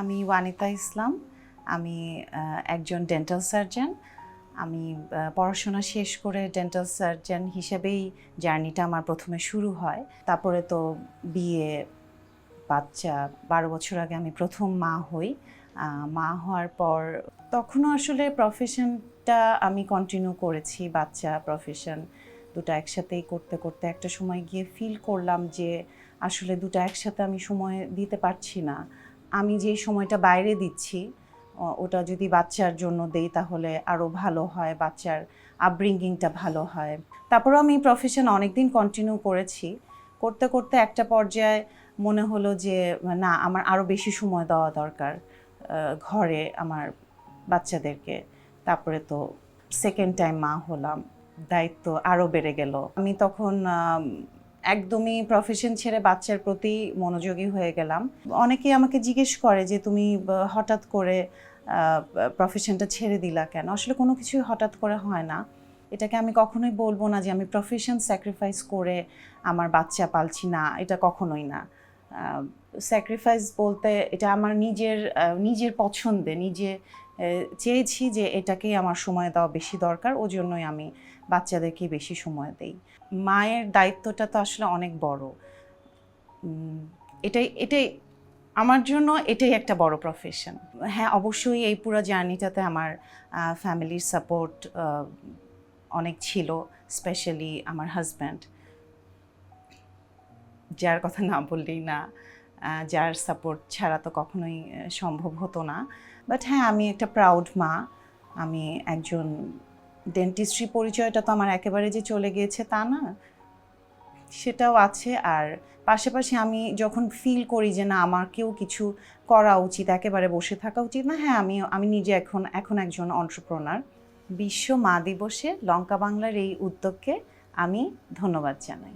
আমি ওয়ানিতা ইসলাম, আমি একজন ডেন্টাল সার্জন আমি পড়াশোনা শেষ করে ডেন্টাল সার্জন হিসেবেই জার্নিটা আমার প্রথমে শুরু হয়। তারপরে তো বিয়ে, বাচ্চা, বারো বছর আগে আমি প্রথম মা হই। মা হওয়ার পর তখনও আসলে প্রফেশনটা আমি কন্টিনিউ করেছি, বাচ্চা প্রফেশন দুটো একসাথেই করতে করতে একটা সময় গিয়ে ফিল করলাম যে আসলে দুটো একসাথে আমি সময় দিতে পারছি না। আমি যে সময়টা বাইরে দিচ্ছি ওটা যদি বাচ্চার জন্য দেই তাহলে আরও ভালো হয়, বাচ্চার আপব্রিঙ্গিংটা ভালো হয়। তারপরেও আমি প্রফেশন অনেক দিন কন্টিনিউ করেছি। করতে করতে একটা পর্যায়ে মনে হলো যে, না, আমার আরও বেশি সময় দেওয়া দরকার ঘরে আমার বাচ্চাদেরকে। তারপরে তো সেকেন্ড টাইম মা হলাম, দায়িত্ব আরও বেড়ে গেল। আমি তখন একদমই প্রফেশন ছেড়ে বাচ্চার প্রতি মনোযোগী হয়ে গেলাম। অনেকেই আমাকে জিজ্ঞেস করে যে, তুমি হঠাৎ করে প্রফেশনটা ছেড়ে দিলা কেন? আসলে কোনো কিছুই হঠাৎ করে হয় না। এটাকে আমি কখনোই বলব না যে, আমি প্রফেশন স্যাক্রিফাইস করে আমার বাচ্চা পালছি না। এটা কখনোই না। স্যাক্রিফাইস বলতে এটা আমার নিজের নিজের পছন্দে, নিজে চেয়েছি যে, এটাকেই আমার সময় দেওয়া বেশি দরকার। ওই জন্যই আমি বাচ্চাদেরকে বেশি সময় দেই। মায়ের দায়িত্বটা তো আসলে অনেক বড়। এটাই এটাই, আমার জন্য এটাই একটা বড় প্রফেশন হ্যাঁ অবশ্যই এই পুরো জার্নিটাতে আমার ফ্যামিলির সাপোর্ট অনেক ছিল স্পেশালি আমার হাজব্যান্ড যার কথা না বললেই না যার সাপোর্ট ছাড়া তো কখনোই সম্ভব হতো না। বাট হ্যাঁ আমি একটা প্রাউড মা। আমি একজন ডেন্টিস্ট্রি পরিচয়টা তো আমার একেবারে যে চলে গিয়েছে তা না, সেটাও আছে। আর পাশাপাশি আমি যখন ফিল করি যে না, আমাকেও কিছু করা উচিত, একেবারে বসে থাকা উচিত না হ্যাঁ আমি আমি নিজে এখন এখন একজন অন্টারপ্রনার বিশ্ব মা দিবসে লঙ্কা বাংলার এই উদ্যোগকে আমি ধন্যবাদ জানাই।